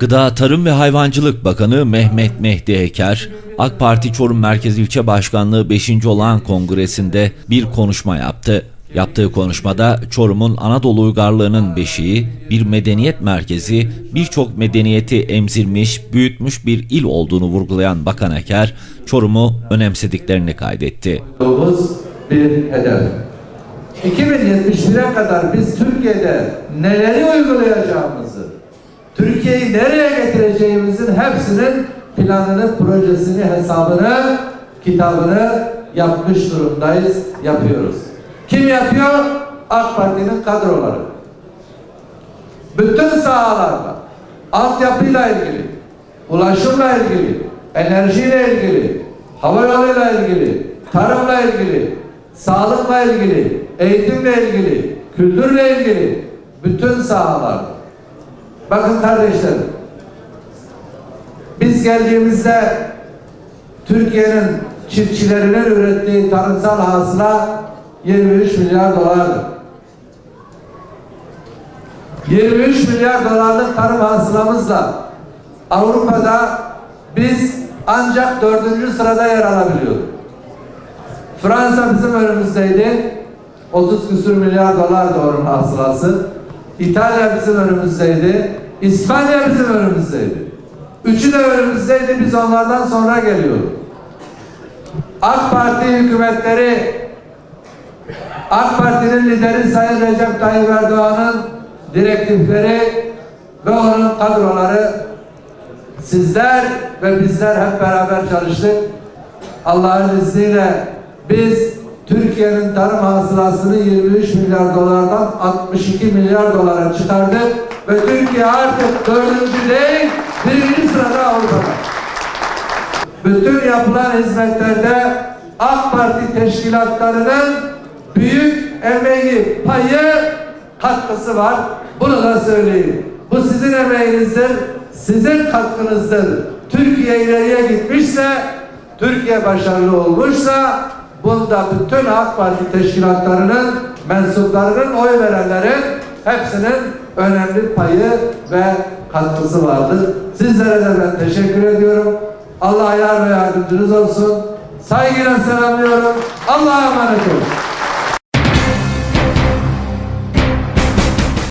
Gıda, Tarım ve Hayvancılık Bakanı Mehmet Mehdi Eker, AK Parti Çorum Merkez İlçe Başkanlığı 5. olan kongresinde bir konuşma yaptı. Yaptığı konuşmada Çorum'un Anadolu uygarlığının beşiği, bir medeniyet merkezi, birçok medeniyeti emzirmiş, büyütmüş bir il olduğunu vurgulayan Bakan Eker, Çorum'u önemsediklerini kaydetti. Bir hedef. 2071'e kadar biz Türkiye'de neleri uygulayacağımızı, Türkiye'yi nereye getireceğimizin hepsinin planını, projesini, hesabını, kitabını yapmış durumdayız, yapıyoruz. Kim yapıyor? AK Parti'nin kadroları. Bütün sahalarda, altyapıyla ilgili, ulaşımla ilgili, enerjiyle ilgili, hava yoluyla ilgili, tarımla ilgili, sağlıkla ilgili, eğitimle ilgili, kültürle ilgili bütün sahalar. Bakın kardeşlerim, biz geldiğimizde Türkiye'nin çiftçilerinin ürettiği tarımsal hasıla 23 milyar dolardı. 23 milyar dolarlık tarım hasılamızla Avrupa'da biz ancak dördüncü sırada yer alabiliyorduk. Fransa bizim önümüzdeydi. 30 küsür milyar dolar doğrun hasılası. İtalya bizim önümüzdeydi. İspanya bizim önümüzdeydi. Üçü de önümüzdeydi. Biz onlardan sonra geliyorduk. AK Parti hükümetleri AK Parti'nin lideri Sayın Recep Tayyip Erdoğan'ın direktifleri ve onun kadroları sizler ve bizler hep beraber çalıştık. Allah'ın izniyle biz Türkiye'nin tarım hasılasını 23 milyar dolardan 62 milyar dolara çıkardık ve Türkiye artık dördüncü değil birinci sırada Avrupa'da. Bütün yapılan hizmetlerde AK Parti teşkilatlarının büyük emeği, payı, katkısı var. Bunu da söyleyeyim. Bu sizin emeğinizdir, sizin katkınızdır. Türkiye ileriye gitmişse, Türkiye başarılı olmuşsa, bunda bütün AK Parti teşkilatlarının, mensuplarının, oy verenlerin hepsinin önemli payı ve katkısı vardır. Sizlere de ben teşekkür ediyorum. Allah yar ve yardımcınız olsun. Saygıyla selamlıyorum. Allah'a emanet olun.